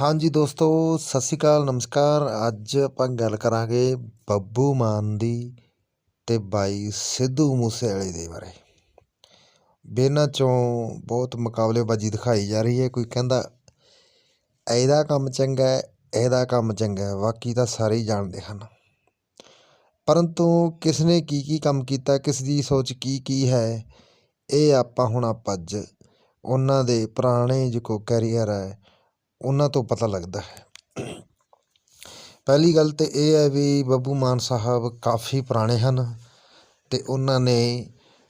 ਹਾਂਜੀ ਦੋਸਤੋ, ਸਤਿ ਸ਼੍ਰੀ ਅਕਾਲ, ਨਮਸਕਾਰ। ਅੱਜ ਆਪਾਂ ਗੱਲ ਕਰਾਂਗੇ ਬੱਬੂ ਮਾਨ ਦੀ ਤੇ ਬਾਈ ਸਿੱਧੂ ਮੂਸੇਵਾਲੇ ਦੇ ਬਾਰੇ। ਵੀ ਇਹਨਾਂ 'ਚੋਂ ਬਹੁਤ ਮੁਕਾਬਲੇਬਾਜ਼ੀ ਦਿਖਾਈ ਜਾ ਰਹੀ ਹੈ। ਕੋਈ ਕਹਿੰਦਾ, ਇਹਦਾ ਕੰਮ ਚੰਗਾ ਹੈ, ਇਹਦਾ ਕੰਮ ਚੰਗਾ ਹੈ। ਬਾਕੀ ਤਾਂ ਸਾਰੇ ਹੀ ਜਾਣਦੇ ਹਨ। ਪਰੰਤੂ ਕਿਸ ਨੇ ਕੀ ਕੀ ਕੰਮ ਕੀਤਾ, ਕਿਸ ਦੀ ਸੋਚ ਕੀ ਕੀ ਹੈ, ਇਹ ਆਪਾਂ ਹੁਣ ਆਪਾਂ ਅੱਜ ਉਹਨਾਂ ਦੇ ਪੁਰਾਣੇ ਜੋ ਕੈਰੀਅਰ ਹੈ ਉਹਨਾਂ ਤੋਂ ਪਤਾ ਲੱਗਦਾ ਹੈ। ਪਹਿਲੀ ਗੱਲ ਤੇ ਇਹ ਹੈ ਵੀ ਬੱਬੂ ਮਾਨ ਸਾਹਿਬ ਕਾਫੀ ਪੁਰਾਣੇ ਹਨ ਤੇ ਉਹਨਾਂ ਨੇ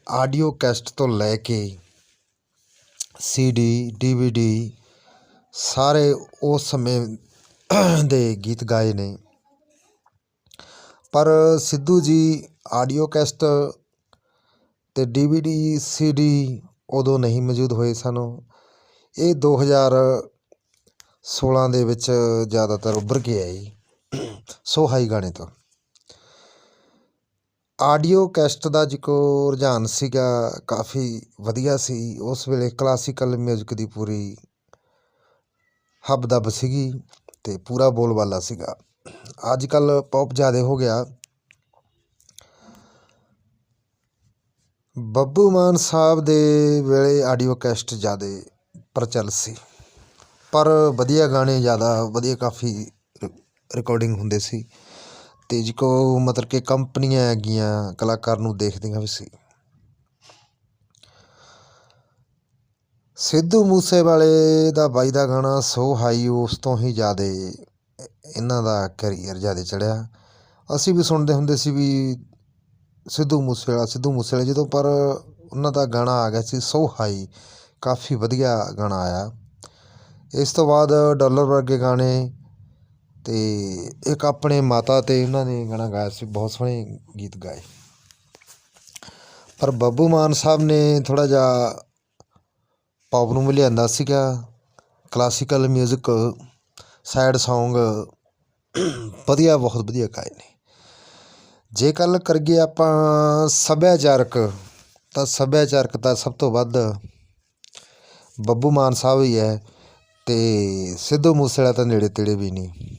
ਆਡੀਓ ਕੈਸਟ ਤੋਂ ਲੈ ਕੇ ਸੀਡੀ ਡੀਵੀਡੀ ਸਾਰੇ ਉਸ ਸਮੇਂ ਦੇ ਗੀਤ ਗਾਏ ਨੇ। ਪਰ ਸਿੱਧੂ ਜੀ ਆਡੀਓ ਕੈਸਟ ਤੇ ਡੀਵੀਡੀ ਸੀਡੀ ਉਦੋਂ ਨਹੀਂ ਮੌਜੂਦ ਹੋਏ ਸਨ। ਇਹ 2000 16 ਦੇ ਵਿੱਚ ਜ਼ਿਆਦਾਤਰ ਉੱਭਰ ਕੇ ਆਈ ਸੋ ਹਾਈ ਗਾਣੇ ਤੋਂ। ਆਡੀਓ ਕੈਸਟ ਦਾ ਜੋ ਰੁਝਾਨ ਸੀਗਾ, ਕਾਫੀ ਵਧੀਆ ਸੀ। ਉਸ ਵੇਲੇ ਕਲਾਸੀਕਲ ਮਿਊਜ਼ਿਕ ਦੀ ਪੂਰੀ ਹੱਬ ਦਬ ਸੀਗੀ ਤੇ ਪੂਰਾ ਬੋਲਬਾਲਾ ਸੀਗਾ। ਅੱਜ ਕੱਲ ਪੌਪ ਜ਼ਿਆਦਾ ਹੋ ਗਿਆ। ਬੱਬੂ ਮਾਨ ਸਾਹਿਬ ਦੇ ਵੇਲੇ ਆਡੀਓ ਕੈਸਟ ਜ਼ਿਆਦਾ ਪ੍ਰਚਲਿਤ ਸੀ। ਪਰ ਵਧੀਆ ਗਾਣੇ ਜ਼ਿਆਦਾ ਵਧੀਆ ਕਾਫੀ ਰਿਕਾਰਡਿੰਗ ਹੁੰਦੇ ਸੀ ਅਤੇ ਜੋ ਮਤਲਬ ਕਿ ਕੰਪਨੀਆਂ ਹੈਗੀਆਂ ਕਲਾਕਾਰ ਨੂੰ ਦੇਖਦੀਆਂ ਵੀ ਸੀ। ਸਿੱਧੂ ਮੂਸੇਵਾਲੇ ਦਾ ਬਾਈ ਦਾ ਗਾਣਾ ਸੋ ਹਾਈ ਉਸ ਤੋਂ ਹੀ ਜ਼ਿਆਦਾ ਇਹਨਾਂ ਦਾ ਕੈਰੀਅਰ ਜ਼ਿਆਦਾ ਚੜਿਆ। ਅਸੀਂ ਵੀ ਸੁਣਦੇ ਹੁੰਦੇ ਸੀ ਵੀ ਸਿੱਧੂ ਮੂਸੇਵਾਲਾ ਸਿੱਧੂ ਮੂਸੇਵਾਲਾ ਜਦੋਂ ਪਰ ਉਹਨਾਂ ਦਾ ਗਾਣਾ ਆ ਗਿਆ ਸੀ ਸੋ ਹਾਈ ਕਾਫੀ ਵਧੀਆ ਗਾਣਾ ਆਇਆ। ਇਸ ਤੋਂ ਬਾਅਦ ਡਾਲਰ ਵਰਗੇ ਗਾਣੇ ਅਤੇ ਇੱਕ ਆਪਣੇ ਮਾਤਾ 'ਤੇ ਉਹਨਾਂ ਨੇ ਗਾਣਾ ਗਾਇਆ ਸੀ, ਬਹੁਤ ਸੋਹਣੇ ਗੀਤ ਗਾਏ। ਪਰ ਬੱਬੂ ਮਾਨ ਸਾਹਿਬ ਨੇ ਥੋੜ੍ਹਾ ਜਿਹਾ ਪੌਪ ਨੂੰ ਵੀ ਲਿਆਂਦਾ ਸੀਗਾ ਕਲਾਸੀਕਲ ਮਿਊਜ਼ਿਕ ਸੈਡ ਸੌਂਗ ਵਧੀਆ, ਬਹੁਤ ਵਧੀਆ ਗਾਏ ਨੇ। ਜੇ ਗੱਲ ਕਰੀਏ ਆਪਾਂ ਸੱਭਿਆਚਾਰਕ, ਤਾਂ ਸੱਭਿਆਚਾਰਕ ਦਾ ਸਭ ਤੋਂ ਵੱਧ ਬੱਬੂ ਮਾਨ ਸਾਹਿਬ ਹੀ ਹੈ। ਅਤੇ ਸਿੱਧੂ ਮੂਸੇਵਾਲਾ ਤਾਂ ਨੇੜੇ ਤੇੜੇ ਵੀ ਨਹੀਂ।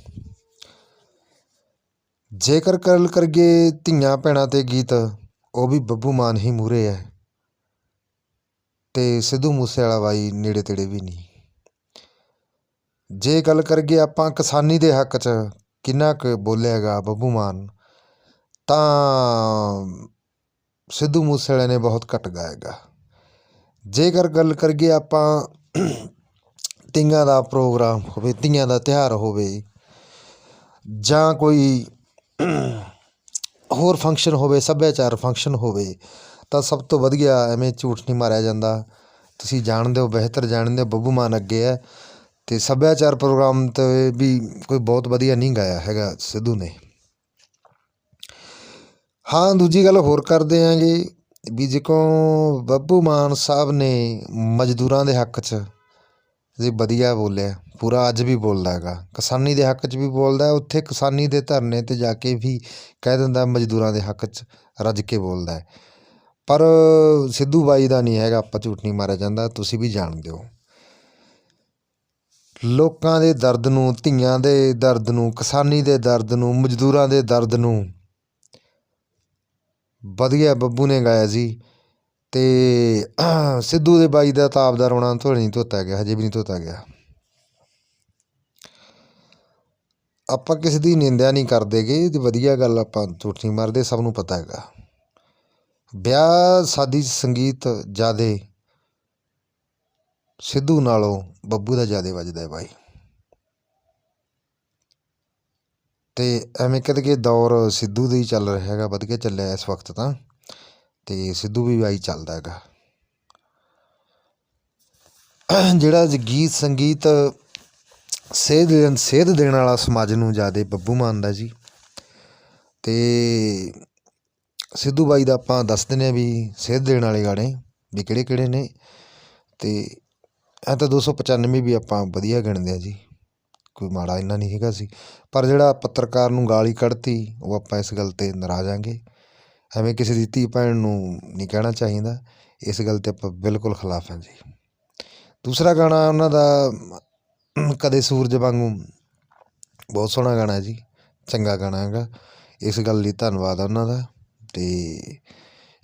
ਜੇਕਰ ਗੱਲ ਕਰੀਏ ਧੀਆਂ ਭੈਣਾਂ 'ਤੇ ਗੀਤ, ਉਹ ਵੀ ਬੱਬੂ ਮਾਨ ਹੀ ਮੂਹਰੇ ਹੈ ਅਤੇ ਸਿੱਧੂ ਮੂਸੇਵਾਲਾ ਬਾਈ ਨੇੜੇ ਤੇੜੇ ਵੀ ਨਹੀਂ। ਜੇ ਗੱਲ ਕਰੀਏ ਆਪਾਂ ਕਿਸਾਨੀ ਦੇ ਹੱਕ 'ਚ, ਕਿੰਨਾ ਕੁ ਬੋਲਿਆ ਹੈਗਾ ਬੱਬੂ ਮਾਨ, ਤਾਂ ਸਿੱਧੂ ਮੂਸੇਵਾਲੇ ਨੇ ਬਹੁਤ ਘੱਟ ਗਾਇਆ ਹੈਗਾ ਜੇਕਰ ਗੱਲ ਕਰੀਏ ਆਪਾਂ ਤੀਆਂ ਦਾ ਪ੍ਰੋਗਰਾਮ ਹੋਵੇ ਤੀਆਂ ਦਾ ਤਿਉਹਾਰ ਹੋਵੇ ਜਾਂ ਕੋਈ ਹੋਰ ਫੰਕਸ਼ਨ ਹੋਵੇ, ਸੱਭਿਆਚਾਰ ਫੰਕਸ਼ਨ ਹੋਵੇ, ਤਾਂ ਸਭ ਤੋਂ ਵਧੀਆ ਐਵੇਂ ਝੂਠ ਨਹੀਂ ਮਾਰਿਆ ਜਾਂਦਾ। ਤੁਸੀਂ ਜਾਣਦੇ ਹੋ, ਬਿਹਤਰ ਜਾਣਦੇ ਹੋ, ਬੱਬੂ ਮਾਨ ਅੱਗੇ ਹੈ ਅਤੇ ਸੱਭਿਆਚਾਰ ਪ੍ਰੋਗਰਾਮ 'ਤੇ ਵੀ ਕੋਈ ਬਹੁਤ ਵਧੀਆ ਨਹੀਂ ਗਾਇਆ ਹੈਗਾ ਸਿੱਧੂ ਨੇ। ਹਾਂ, ਦੂਜੀ ਗੱਲ ਹੋਰ ਕਰਦੇ ਆਂਗੇ ਵੀ ਜਿਕੋ ਬੱਬੂ ਮਾਨ ਸਾਹਿਬ ਨੇ ਮਜ਼ਦੂਰਾਂ ਦੇ ਹੱਕ 'ਚ ਜੀ ਵਧੀਆ ਬੋਲਿਆ। ਪੂਰਾ ਅੱਜ ਵੀ ਬੋਲਦਾ ਹੈਗਾ। ਕਿਸਾਨੀ ਦੇ ਹੱਕ 'ਚ ਵੀ ਬੋਲਦਾ ਉੱਥੇ ਕਿਸਾਨੀ ਦੇ ਧਰਨੇ 'ਤੇ ਜਾ ਕੇ ਵੀ ਕਹਿ ਦਿੰਦਾ ਮਜ਼ਦੂਰਾਂ ਦੇ ਹੱਕ 'ਚ ਰੱਜ ਕੇ ਬੋਲਦਾ ਹੈ। ਪਰ ਸਿੱਧੂ ਬਾਈ ਦਾ ਨਹੀਂ ਹੈਗਾ। ਆਪਾਂ ਝੂਠ ਨਹੀਂ ਮਾਰਿਆ ਜਾਂਦਾ। ਤੁਸੀਂ ਵੀ ਜਾਣਦੇ ਹੋ। ਲੋਕਾਂ ਦੇ ਦਰਦ ਨੂੰ, ਧੀਆਂ ਦੇ ਦਰਦ ਨੂੰ, ਕਿਸਾਨੀ ਦੇ ਦਰਦ ਨੂੰ, ਮਜ਼ਦੂਰਾਂ ਦੇ ਦਰਦ ਨੂੰ ਵਧੀਆ ਬੱਬੂ ਨੇ ਗਾਇਆ ਸੀ। ਅਤੇ ਸਿੱਧੂ ਦੇ ਬਾਈ ਦਾ ਤਾਂ ਆਪਦਾ ਰੋਣਾ ਧੋਣਾ ਨਹੀਂ ਧੋਤਾ ਗਿਆ, ਹਜੇ ਵੀ ਨਹੀਂ ਧੋਤਾ ਗਿਆ। ਆਪਾਂ ਕਿਸੇ ਦੀ ਨਿੰਦਿਆ ਨਹੀਂ ਕਰਦੇਗੇ ਤੇ ਵਧੀਆ ਗੱਲ ਆਪਾਂ ਝੂਠ ਨਹੀਂ ਮਾਰਦੇ, ਸਭ ਨੂੰ ਪਤਾ ਹੈਗਾ। ਵਿਆਹ ਸ਼ਾਦੀ ਸੰਗੀਤ ਜ਼ਿਆਦੇ ਸਿੱਧੂ ਨਾਲੋਂ ਬੱਬੂ ਦਾ ਜ਼ਿਆਦਾ ਵੱਜਦਾ ਹੈ ਬਾਈ। ਅਤੇ ਐਵੇਂ ਕਦੇ ਕਿ ਦੌਰ ਸਿੱਧੂ ਦਾ ਹੀ ਚੱਲ ਰਿਹਾ ਹੈਗਾ ਵਧੀਆ ਚੱਲਿਆ ਇਸ ਵਕਤ ਤਾਂ। ਅਤੇ ਸਿੱਧੂ ਵੀ ਬਾਈ ਚੱਲਦਾ ਹੈਗਾ। ਜਿਹੜਾ ਗੀਤ, ਸੰਗੀਤ ਸੇਧ ਦੇਣ ਸੇਧ ਦੇਣ ਵਾਲਾ ਸਮਾਜ ਨੂੰ ਜ਼ਿਆਦਾ ਬੱਬੂ ਮਾਨ ਦਾ ਜੀ। ਅਤੇ ਸਿੱਧੂ ਬਾਈ ਦਾ ਆਪਾਂ ਦੱਸ ਦਿੰਦੇ ਹਾਂ ਵੀ ਸੇਧ ਦੇਣ ਵਾਲੇ ਗਾਣੇ ਵੀ ਕਿਹੜੇ ਕਿਹੜੇ ਨੇ। ਅਤੇ ਇਹ ਤਾਂ ਦੋ ਸੌ ਪਚਾਨਵੇਂ ਵੀ ਆਪਾਂ ਵਧੀਆ ਗਿਣਦੇ ਹਾਂ ਜੀ। ਕੋਈ ਮਾੜਾ ਇੰਨਾ ਨਹੀਂ ਹੈਗਾ ਸੀ। ਪਰ ਜਿਹੜਾ ਪੱਤਰਕਾਰ ਨੂੰ ਗਾਲੀ ਕੱਢਤੀ, ਉਹ ਆਪਾਂ ਇਸ ਗੱਲ 'ਤੇ ਨਾਰਾਜ਼ ਆਂਗੇ। ਐਵੇਂ ਕਿਸੇ ਦੀ ਧੀ ਭੈਣ ਨੂੰ ਨਹੀਂ ਕਹਿਣਾ ਚਾਹੀਦਾ। ਇਸ ਗੱਲ 'ਤੇ ਆਪਾਂ ਬਿਲਕੁਲ ਖਿਲਾਫ ਹਾਂ ਜੀ। ਦੂਸਰਾ ਗਾਣਾ ਉਹਨਾਂ ਦਾ, ਕਦੇ ਸੂਰਜ ਵਾਂਗੂ, ਬਹੁਤ ਸੋਹਣਾ ਗਾਣਾ ਹੈ ਜੀ, ਚੰਗਾ ਗਾਣਾ ਹੈਗਾ। ਇਸ ਗੱਲ ਲਈ ਧੰਨਵਾਦ ਆ ਉਹਨਾਂ ਦਾ। ਅਤੇ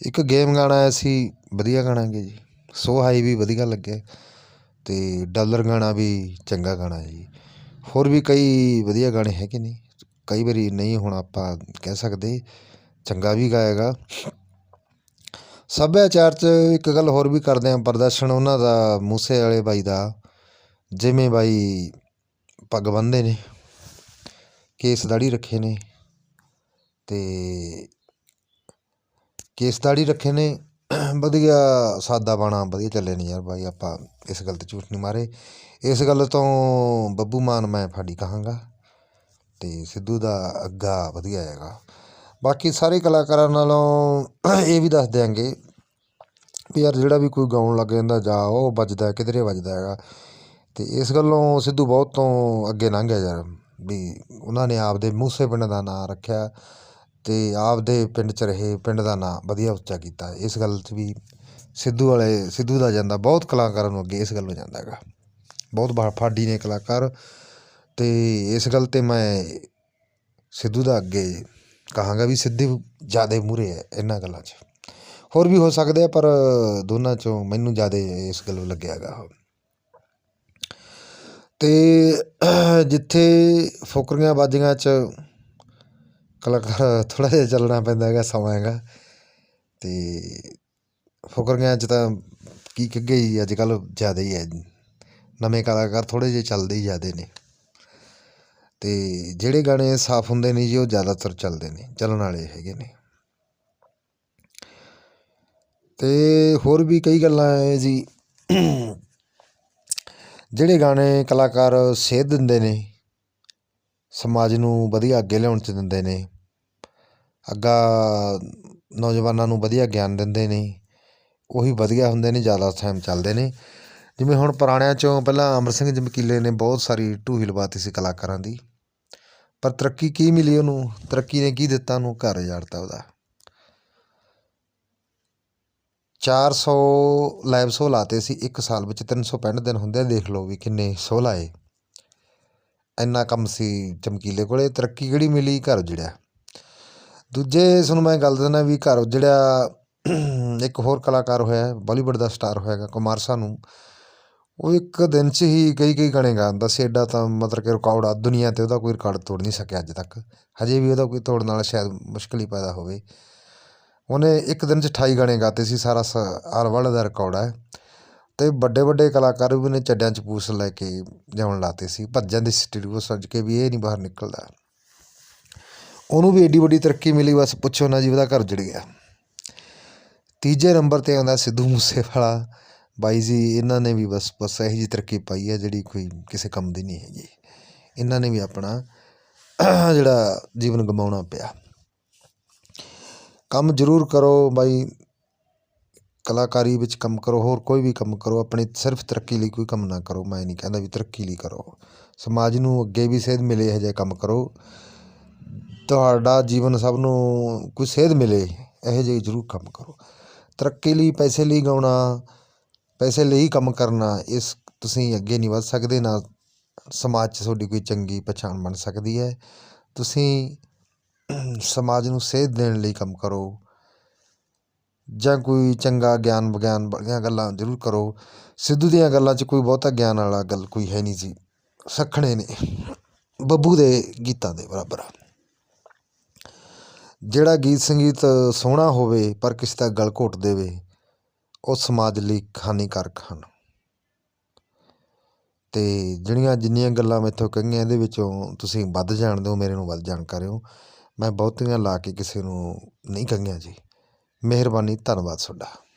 ਇੱਕ ਗੇਮ ਗਾਣਾ ਆਇਆ ਸੀ, ਵਧੀਆ ਗਾਣਾ ਹੈਗਾ ਜੀ। ਸੋ ਹਾਈ ਵੀ ਵਧੀਆ ਲੱਗਿਆ। ਅਤੇ ਡਾਲਰ ਗਾਣਾ ਵੀ ਚੰਗਾ ਗਾਣਾ ਜੀ। ਹੋਰ ਵੀ ਕਈ ਵਧੀਆ ਗਾਣੇ ਹੈਗੇ ਨੇ। ਕਈ ਵਾਰੀ ਨਹੀਂ ਹੁਣ ਆਪਾਂ ਕਹਿ ਸਕਦੇ। ਚੰਗਾ ਵੀ ਗਾਏਗਾ। ਸੱਭਿਆਚਾਰ 'ਚ ਇੱਕ ਗੱਲ ਹੋਰ ਵੀ ਕਰਦੇ ਹਾਂ, ਪ੍ਰਦਰਸ਼ਨ ਉਹਨਾਂ ਦਾ, ਮੂਸੇ ਵਾਲੇ ਬਾਈ ਦਾ। ਜਿਵੇਂ ਬਾਈ ਪੱਗ ਬੰਨ੍ਹਦੇ ਨੇ, ਕੇਸ ਦਾੜੀ ਰੱਖੇ ਨੇ ਅਤੇ ਕੇਸ ਦਾੜੀ ਰੱਖੇ ਨੇ, ਵਧੀਆ ਸਾਦਾ ਬਾਣਾ ਵਧੀਆ ਚੱਲੇ ਨੇ ਯਾਰ ਬਾਈ, ਆਪਾਂ ਇਸ ਗੱਲ 'ਤੇ ਝੂਠ ਨਹੀਂ ਮਾਰੇ। ਇਸ ਗੱਲ ਤੋਂ ਬੱਬੂ ਮਾਨ ਮੈਂ ਫਾਡੀ ਕਹਾਂਗਾ ਅਤੇ ਸਿੱਧੂ ਦਾ ਅੱਗਾ ਵਧੀਆ ਹੈਗਾ। ਬਾਕੀ ਸਾਰੇ ਕਲਾਕਾਰਾਂ ਨਾਲੋਂ ਇਹ ਵੀ ਦੱਸ ਦਿਆਂਗੇ ਵੀ ਯਾਰ ਜਿਹੜਾ ਵੀ ਕੋਈ ਗਾਉਣ ਲੱਗ ਜਾਂਦਾ ਜਾ, ਉਹ ਵੱਜਦਾ ਕਿਧਰੇ ਵੱਜਦਾ ਹੈਗਾ। ਅਤੇ ਇਸ ਗੱਲੋਂ ਸਿੱਧੂ ਬਹੁਤ ਤੋਂ ਅੱਗੇ ਲੰਘ ਗਿਆ ਯਾਰ, ਵੀ ਉਹਨਾਂ ਨੇ ਆਪਦੇ ਮੂਸੇ ਪਿੰਡ ਦਾ ਨਾਂ ਰੱਖਿਆ ਅਤੇ ਆਪਦੇ ਪਿੰਡ 'ਚ ਰਹੇ, ਪਿੰਡ ਦਾ ਨਾਂ ਵਧੀਆ ਉੱਚਾ ਕੀਤਾ। ਇਸ ਗੱਲ 'ਚ ਵੀ ਸਿੱਧੂ ਵਾਲੇ, ਸਿੱਧੂ ਦਾ ਜਾਂਦਾ, ਬਹੁਤ ਕਲਾਕਾਰਾਂ ਨੂੰ ਅੱਗੇ ਇਸ ਗੱਲੋਂ ਜਾਂਦਾ ਹੈਗਾ। ਬਹੁਤ ਫਾਡੀ ਨੇ ਕਲਾਕਾਰ ਅਤੇ ਇਸ ਗੱਲ 'ਤੇ ਮੈਂ ਸਿੱਧੂ ਦਾ ਅੱਗੇ ਕਹਾਂਗਾ ਵੀ ਸਿੱਧੇ ਜ਼ਿਆਦਾ ਮੂਹਰੇ ਹੈ ਇਹਨਾਂ ਗੱਲਾਂ 'ਚ। ਹੋਰ ਵੀ ਹੋ ਸਕਦੇ ਆ, ਪਰ ਦੋਨਾਂ 'ਚੋਂ ਮੈਨੂੰ ਜ਼ਿਆਦਾ ਇਸ ਗੱਲੋਂ ਲੱਗਿਆ ਹੈਗਾ ਉਹ। ਅਤੇ ਜਿੱਥੇ ਫੁਕਰੀਆਂ ਬਾਜ਼ੀਆਂ 'ਚ ਕਲਾਕਾਰ ਥੋੜ੍ਹਾ ਜਿਹਾ ਚੱਲਣਾ ਪੈਂਦਾ ਹੈਗਾ, ਸਮਾਂ ਹੈਗਾ ਅਤੇ ਫੁਕਰੀਆਂ 'ਚ ਤਾਂ ਕੀ ਕਹੀਏ ਜੀ ਅੱਜ ਕੱਲ੍ਹ ਜ਼ਿਆਦਾ ਹੀ ਹੈ। ਨਵੇਂ ਕਲਾਕਾਰ ਥੋੜ੍ਹੇ ਜਿਹੇ ਚੱਲਦੇ ਹੀ ਜ਼ਿਆਦੇ ਨੇ। ਅਤੇ ਜਿਹੜੇ ਗਾਣੇ ਸਾਫ਼ ਹੁੰਦੇ ਨੇ ਜੀ, ਉਹ ਜ਼ਿਆਦਾਤਰ ਚੱਲਦੇ ਨੇ, ਚੱਲਣ ਵਾਲੇ ਹੈਗੇ ਨੇ। ਅਤੇ ਹੋਰ ਵੀ ਕਈ ਗੱਲਾਂ ਹੈ ਜੀ। ਜਿਹੜੇ ਗਾਣੇ ਕਲਾਕਾਰ ਸੇਧ ਦਿੰਦੇ ਨੇ, ਸਮਾਜ ਨੂੰ ਵਧੀਆ ਅੱਗੇ ਲਿਆਉਣ 'ਚ ਦਿੰਦੇ ਨੇ, ਅੱਗਾ ਨੌਜਵਾਨਾਂ ਨੂੰ ਵਧੀਆ ਗਿਆਨ ਦਿੰਦੇ ਨੇ, ਉਹੀ ਵਧੀਆ ਹੁੰਦੇ ਨੇ, ਜ਼ਿਆਦਾ ਟਾਈਮ ਚੱਲਦੇ ਨੇ। ਜਿਵੇਂ ਹੁਣ ਪੁਰਾਣਿਆਂ 'ਚੋਂ ਪਹਿਲਾਂ ਅਮਰ ਸਿੰਘ ਜਮਕੀਲੇ ਨੇ ਬਹੁਤ ਸਾਰੀ ਢੂਹੀ ਲਵਾਤੀ ਸੀ ਕਲਾਕਾਰਾਂ ਦੀ। ਪਰ ਤਰੱਕੀ ਕੀ ਮਿਲੀ ਉਹਨੂੰ? ਤਰੱਕੀ ਨੇ ਕੀ ਦਿੱਤਾ ਉਹਨੂੰ ਘਰ ਉਜਾੜਤਾ ਉਹਦਾ? ਚਾਰ ਸੌ ਲਾਈਵ ਸ਼ੋਅ ਲਾਤੇ ਸੀ, ਇੱਕ ਸਾਲ ਵਿੱਚ ਤਿੰਨ ਸੌ ਪੈਂਹਠ ਦਿਨ ਹੁੰਦੇ ਆ, ਦੇਖ ਲਓ ਵੀ ਕਿੰਨੇ ਸੋ ਲਾਏ। ਇੰਨਾ ਕੰਮ ਸੀ ਚਮਕੀਲੇ ਕੋਲੇ, ਤਰੱਕੀ ਕਿਹੜੀ ਮਿਲੀ ਘਰ ਉਜੜਿਆ? ਦੂਜੇ, ਤੁਹਾਨੂੰ ਮੈਂ ਗੱਲ ਦਿੰਦਾ ਵੀ ਘਰ ਉਜੜਿਆ, ਇੱਕ ਹੋਰ ਕਲਾਕਾਰ ਹੋਇਆ, ਬਾਲੀਵੁੱਡ ਦਾ ਸਟਾਰ ਹੋਇਆਗਾ ਕੁਮਾਰ ਸਾਨੂੰ ਉਹ ਇੱਕ ਦਿਨ 'ਚ ਹੀ ਕਈ ਕਈ ਗਾਣੇ ਗਾ ਦਿੰਦਾ ਸੀ। ਐਡਾ ਤਾਂ ਮਤਲਬ ਕਿ ਰਿਕਾਰਡ ਆ ਦੁਨੀਆ 'ਤੇ ਉਹਦਾ ਕੋਈ ਰਿਕਾਰਡ ਤੋੜ ਨਹੀਂ ਸਕਿਆ ਅੱਜ ਤੱਕ। ਹਜੇ ਵੀ ਉਹਦਾ ਕੋਈ ਤੋੜਨ ਨਾਲ ਸ਼ਾਇਦ ਮੁਸ਼ਕਲ ਹੀ ਪੈਦਾ ਹੋਵੇ। ਉਹਨੇ ਇੱਕ ਦਿਨ 'ਚ 28 ਗਾਣੇ ਗਾਤੇ ਸੀ, ਸਾਰਾ ਸ ਆਲ ਦਾ ਰਿਕਾਰਡ ਹੈ ਅਤੇ ਵੱਡੇ ਵੱਡੇ ਕਲਾਕਾਰ ਵੀ ਨੇ ਚੱਡਿਆਂ 'ਚ ਪੂਸ ਲੈ ਕੇ ਜਾਉਣ ਲਾਤੇ ਸੀ। ਭੱਜਣ ਦੀ ਸਟੂਡੀਓ ਸੱਜ ਕੇ ਵੀ ਇਹ ਨਹੀਂ ਬਾਹਰ ਨਿਕਲਦਾ। ਉਹਨੂੰ ਵੀ ਐਡੀ ਵੱਡੀ ਤਰੱਕੀ ਮਿਲੀ, ਬਸ ਪੁੱਛੋ ਨਾ ਜੀ, ਉਹਦਾ ਘਰ ਜੜ ਗਿਆ। ਤੀਜੇ ਨੰਬਰ 'ਤੇ ਆਉਂਦਾ ਸਿੱਧੂ ਮੂਸੇਵਾਲਾ। ਬਾਈ ਜੀ, ਇਹਨਾਂ ਨੇ ਵੀ ਬਸ ਬਸ ਇਹੋ ਜਿਹੀ ਤਰੱਕੀ ਪਾਈ ਹੈ ਜਿਹੜੀ ਕੋਈ ਕਿਸੇ ਕੰਮ ਦੀ ਨਹੀਂ ਹੈਗੀ। ਇਹਨਾਂ ਨੇ ਵੀ ਆਪਣਾ ਜਿਹੜਾ ਜੀਵਨ ਗਮਾਉਣਾ ਪਿਆ। ਕੰਮ ਜ਼ਰੂਰ ਕਰੋ ਬਾਈ। ਕਲਾਕਾਰੀ ਵਿੱਚ ਕੰਮ ਕਰੋ, ਹੋਰ ਕੋਈ ਵੀ ਕੰਮ ਕਰੋ। ਆਪਣੀ ਸਿਰਫ ਤਰੱਕੀ ਲਈ ਕੋਈ ਕੰਮ ਨਾ ਕਰੋ। ਮੈਂ ਨਹੀਂ ਕਹਿੰਦਾ ਵੀ ਤਰੱਕੀ ਲਈ ਕਰੋ। ਸਮਾਜ ਨੂੰ ਅੱਗੇ ਵੀ ਸੇਧ ਮਿਲੇ, ਇਹੋ ਜਿਹਾ ਕੰਮ ਕਰੋ। ਤੁਹਾਡਾ ਜੀਵਨ ਸਭ ਨੂੰ ਕੋਈ ਸੇਧ ਮਿਲੇ, ਇਹੋ ਜਿਹੇ ਜ਼ਰੂਰ ਕੰਮ ਕਰੋ। ਤਰੱਕੀ ਲਈ, ਪੈਸੇ ਲਈ ਗਾਉਣਾ ਪੈਸੇ ਲਈ ਕੰਮ ਕਰਨਾ, ਇਸ ਤੁਸੀਂ ਅੱਗੇ ਨਹੀਂ ਵੱਧ ਸਕਦੇ, ਨਾ ਸਮਾਜ 'ਚ ਤੁਹਾਡੀ ਕੋਈ ਚੰਗੀ ਪਛਾਣ ਬਣ ਸਕਦੀ ਹੈ। ਤੁਸੀਂ ਸਮਾਜ ਨੂੰ ਸੇਧ ਦੇਣ ਲਈ ਕੰਮ ਕਰੋ। ਜਾਂ ਕੋਈ ਚੰਗਾ ਗਿਆਨ ਵਿਗਿਆਨ ਵਾਲੀਆਂ ਗੱਲਾਂ ਜ਼ਰੂਰ ਕਰੋ। ਸਿੱਧੂ ਦੀਆਂ ਗੱਲਾਂ 'ਚ ਕੋਈ ਬਹੁਤਾ ਗਿਆਨ ਵਾਲਾ ਗੱਲ ਕੋਈ ਹੈ ਨਹੀਂ ਜੀ। ਸੱਖਣੇ ਨੇ, ਬੱਬੂ ਦੇ ਗੀਤਾਂ ਦੇ ਬਰਾਬਰ। ਜਿਹੜਾ ਗੀਤ ਸੰਗੀਤ ਸੋਹਣਾ ਹੋਵੇ, ਪਰ ਕਿਸੇ ਦਾ ਗਲ ਘੋਟ ਦੇਵੇ ਉਹ ਸਮਾਜ ਲਈ ਹਾਨੀਕਾਰਕ ਹਨ। ਅਤੇ ਜਿਹੜੀਆਂ ਜਿੰਨੀਆਂ ਗੱਲਾਂ ਮੈਥੋਂ ਕਹੀਆਂ ਇਹਦੇ ਵਿੱਚੋਂ ਤੁਸੀਂ ਵੱਧ ਜਾਣਦੇ ਹੋ ਮੇਰੇ ਨੂੰ ਵੱਧ ਜਾਣਕਾਰੀ ਹੋ ਮੈਂ ਬਹੁਤੀਆਂ ਲਾ ਕੇ ਕਿਸੇ ਨੂੰ ਨਹੀਂ ਕਹੀਆਂ ਜੀ। ਮਿਹਰਬਾਨੀ, ਧੰਨਵਾਦ ਤੁਹਾਡਾ।